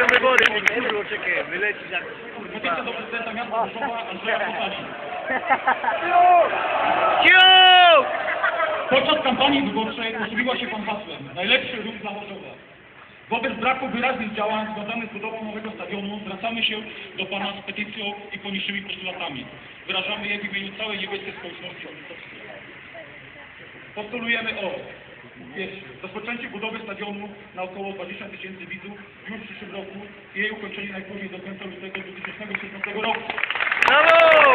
Idą wybory, kurwa, czekaj, wyleci jak Petycja do prezydenta miasta Rzeszowa Andrzeja. Ciu! Podczas kampanii wyborczej posługiła się pan hasłem Najlepszy ruch dla Chorzowa. Wobec braku wyraźnych działań związanych z budową nowego stadionu zwracamy się do pana z petycją i poniższymi postulatami. Wyrażamy je w imieniu całej niebieskiej społeczności. Postulujemy o rozpoczęcie budowy stadionu na około 20 tysięcy widzów już w przyszłym roku i jej ukończenie najpóźniej do końca lutego 2016 roku. Brawo!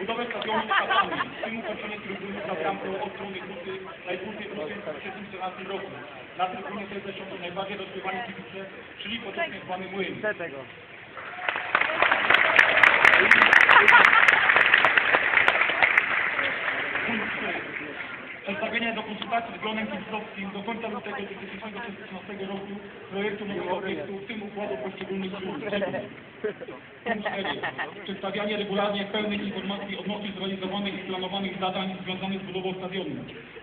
Budowę stadionu katami, w tym ukończenie trybuny za bramką od strony Huty najpóźniej w 2014 roku. Na trybunie tej zasiądą najbardziej rozgrywani kibice, czyli potocznie zwany młyn. Przedstawienie do konsultacji z gronem kibicowskim do końca lutego 2016 roku projektu obiektu, w tym układu poszczególnych. Punkt cztery. Przedstawianie regularnie pełnych informacji odnośnie zrealizowanych i planowanych zadań związanych z budową stadionu.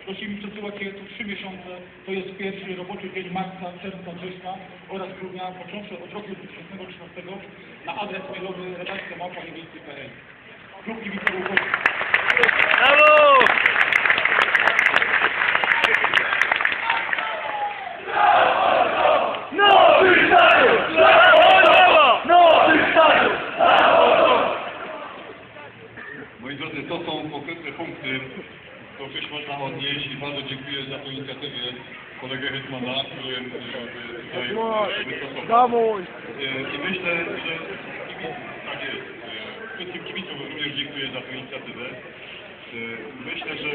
Prosimy przesyłać je co trzy miesiące, to jest pierwszy roboczy dzień marca, czerwca, września oraz grudnia, począwszy od roku 2013 na adres mailowy redakcja małpa niemiecki.pl. Klub Kibicowych Moi drodzy, to są konkretne punkty, do których można odnieść i bardzo dziękuję za tę inicjatywę kolegę Hetmana, który e, tutaj wystosował. E, I myślę, że tak jest, e, wszystkim kibicom również dziękuję za tę inicjatywę. Myślę, że